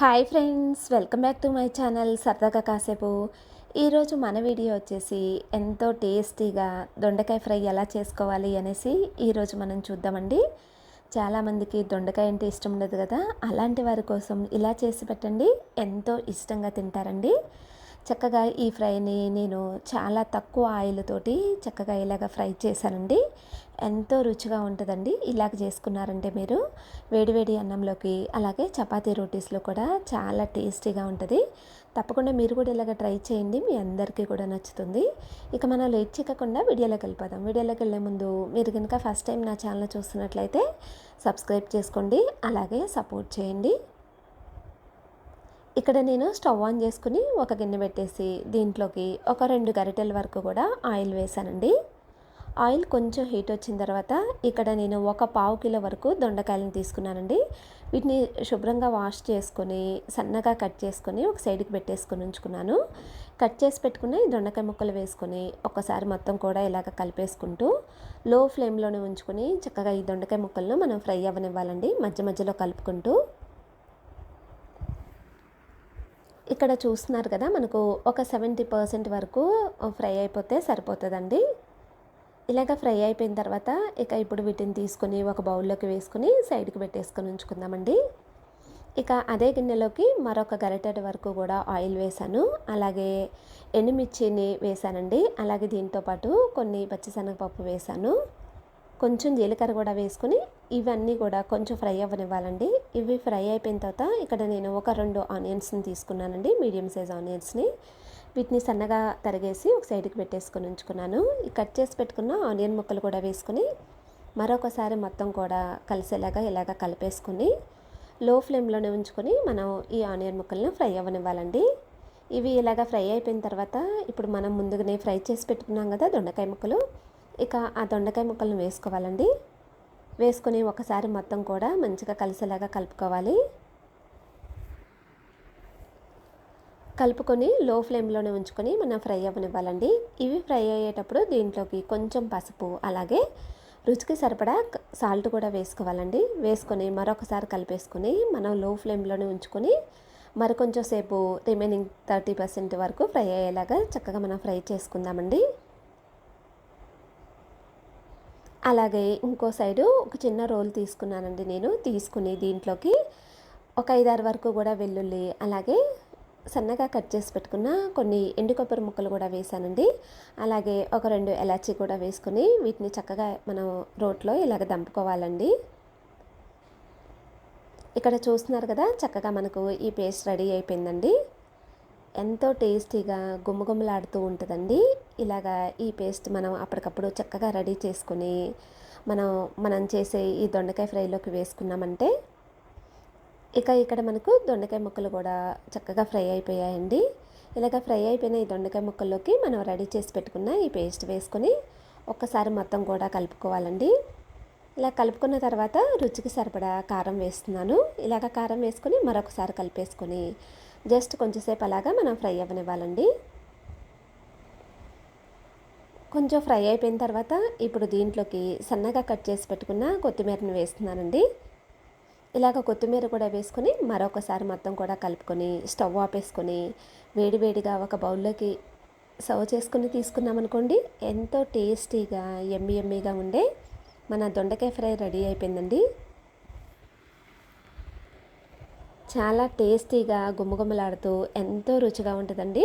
Hi friends welcome back to my channel సరదాగా కాసేపు. ఈరోజు మన వీడియో వచ్చేసి ఎంతో టేస్టీగా దొండకాయ ఫ్రై ఎలా చేసుకోవాలి అనేసి ఈరోజు మనం చూద్దామండి. చాలామందికి దొండకాయ అంటే ఇష్టం ఉండదు కదా అలాంటి వారి కోసం ఇలా చేసి పెట్టండి ఎంతో ఇష్టంగా తింటారండి. చక్కగా ఈ ఫ్రైని నేను చాలా తక్కువ ఆయిల్ తోటి చక్కగా ఇలాగ ఫ్రై చేశానండి. ఎంతో రుచిగా ఉంటుందండి. ఇలాగ చేసుకున్నారంటే మీరు వేడివేడి అన్నంలోకి అలాగే చపాతీ రోటీస్లో కూడా చాలా టేస్టీగా ఉంటుంది. తప్పకుండా మీరు కూడా ఇలాగ ట్రై చేయండి. మీ అందరికీ కూడా నచ్చుతుంది. ఇక మనం లేట్ చేయకుండా వీడియోలోకి వెళ్ళిపోదాం. వీడియోలోకి వెళ్ళే ముందు మీరు కనుక ఫస్ట్ టైం నా ఛానల్ చూస్తున్నట్లయితే సబ్స్క్రైబ్ చేసుకోండి. అలాగే సపోర్ట్ చేయండి. ఇక్కడ నేను స్టవ్ ఆన్ చేసుకుని ఒక గిన్నె పెట్టేసి దీంట్లోకి ఒక రెండు గరిటెల వరకు కూడా ఆయిల్ వేసానండి ఆయిల్ కొంచెం హీట్ వచ్చిన తర్వాత ఇక్కడ నేను ఒక పావు కిలో వరకు దొండకాయలను తీసుకున్నానండి. వీటిని శుభ్రంగా వాష్ చేసుకొని సన్నగా కట్ చేసుకొని ఒక సైడ్కి పెట్టేసుకొని ఉంచుకున్నాను. కట్ చేసి పెట్టుకున్న ఈ దొండకాయ ముక్కలు వేసుకొని ఒకసారి మొత్తం కూడా ఇలాగ కలిపేసుకుంటూ లో ఫ్లేమ్లోనే ఉంచుకొని చక్కగా ఈ దొండకాయ ముక్కలను మనం ఫ్రై అవ్వనివ్వాలండి. మధ్య మధ్యలో కలుపుకుంటూ ఇక్కడ చూస్తున్నారు కదా మనకు ఒక సెవెంటీ పర్సెంట్ వరకు ఫ్రై అయిపోతే సరిపోతుందండి. ఇలాగ ఫ్రై అయిపోయిన తర్వాత ఇక ఇప్పుడు వీటిని తీసుకొని ఒక బౌల్లోకి వేసుకుని సైడ్కి పెట్టేసుకొని ఉంచుకుందామండి. ఇక అదే గిన్నెలోకి మరొక గరిటెడ్ వరకు కూడా ఆయిల్ వేసాను అలాగే ఎండుమిర్చిని వేసానండి అలాగే దీంతో పాటు కొన్ని పచ్చిశనగపప్పు వేసాను కొంచెం జీలకర్ర కూడా వేసుకుని ఇవన్నీ కూడా కొంచెం ఫ్రై అవ్వనివ్వాలండి. ఇవి ఫ్రై అయిపోయిన తర్వాత ఇక్కడ నేను ఒక రెండు ఆనియన్స్ని తీసుకున్నానండి మీడియం సైజ్ ఆనియన్స్ని. వీటిని సన్నగా తరిగేసి ఒక సైడ్కి పెట్టేసుకొని ఉంచుకున్నాను. కట్ చేసి పెట్టుకున్న ఆనియన్ ముక్కలు కూడా వేసుకుని మరొకసారి మొత్తం కూడా కలిసేలాగా ఇలాగ కలిపేసుకొని లో ఫ్లేమ్లోనే ఉంచుకొని మనం ఈ ఆనియన్ ముక్కలను ఫ్రై అవ్వనివ్వాలండి. ఇవి ఇలాగ ఫ్రై అయిపోయిన తర్వాత ఇప్పుడు మనం ముందుగానే ఫ్రై చేసి పెట్టుకున్నాం కదా దొండకాయ ముక్కలు ఇక ఆ దొండకాయ ముక్కలను వేసుకోవాలండి. వేసుకొని ఒకసారి మొత్తం కూడా మంచిగా కలిసేలాగా కలుపుకోవాలి. కలుపుకొని లో ఫ్లేమ్లోనే ఉంచుకొని మనం ఫ్రై అవ్వనివ్వాలండి. ఇవి ఫ్రై అయ్యేటప్పుడు దీంట్లోకి కొంచెం పసుపు అలాగే రుచికి సరిపడా సాల్ట్ కూడా వేసుకోవాలండి. వేసుకొని మరొకసారి కలిపేసుకొని మనం లో ఫ్లేమ్లోనే ఉంచుకొని మరి కొంచెం సేపు రిమైనింగ్ థర్టీ పర్సెంట్ వరకు ఫ్రై అయ్యేలాగా చక్కగా మనం ఫ్రై చేసుకుందామండి. అలాగే ఇంకో సైడు ఒక చిన్న రోల్ తీసుకున్నానండి నేను. తీసుకుని దీంట్లోకి ఒక ఐదారు వరకు కూడా వెల్లుల్లి అలాగే సన్నగా కట్ చేసి పెట్టుకున్న కొన్ని ఎండు కొబ్బరి ముక్కలు కూడా వేసానండి అలాగే ఒక రెండు ఎలాచీ కూడా వేసుకుని వీటిని చక్కగా మనం రోట్లో ఇలాగ దంపుకోవాలండి. ఇక్కడ చూస్తున్నారు కదా చక్కగా మనకు ఈ పేస్ట్ రెడీ అయిపోయిందండి. ఎంతో టేస్టీగా గుమ్మగుమ్మలాడుతూ ఉంటుందండి. ఇలాగా ఈ పేస్ట్ మనం అప్పటికప్పుడు చక్కగా రెడీ చేసుకొని మనం మనం చేసే ఈ దొండకాయ ఫ్రైలోకి వేసుకున్నామంటే ఇక ఇక్కడ మనకు దొండకాయ ముక్కలు కూడా చక్కగా ఫ్రై అయిపోయాయండి. ఇలాగ ఫ్రై అయిపోయిన ఈ దొండకాయ ముక్కల్లోకి మనం రెడీ చేసి పెట్టుకున్న ఈ పేస్ట్ వేసుకొని ఒక్కసారి మొత్తం కూడా కలుపుకోవాలండి. ఇలా కలుపుకున్న తర్వాత రుచికి సరిపడా కారం వేస్తున్నాను. ఇలాగ కారం వేసుకొని మరొకసారి కలిపేసుకొని జస్ట్ కొంచెంసేపు అలాగా మనం ఫ్రై అవ్వనివ్వాలండి. కొంచెం ఫ్రై అయిపోయిన తర్వాత ఇప్పుడు దీంట్లోకి సన్నగా కట్ చేసి పెట్టుకున్న కొత్తిమీరని వేస్తున్నానండి. ఇలాగ కొత్తిమీర కూడా వేసుకొని మరొకసారి మొత్తం కూడా కలుపుకొని స్టవ్ ఆపేసుకొని వేడివేడిగా ఒక బౌల్లోకి సర్వ్ చేసుకుని తీసుకున్నామనుకోండి ఎంతో టేస్టీగా ఎమ్మి ఎమ్మిగా ఉండే మన దొండకాయ ఫ్రై రెడీ అయిపోయిందండి. చాలా టేస్టీగా గుమ్మగుమ్మలాడుతూ ఎంతో రుచిగా ఉంటుందండి.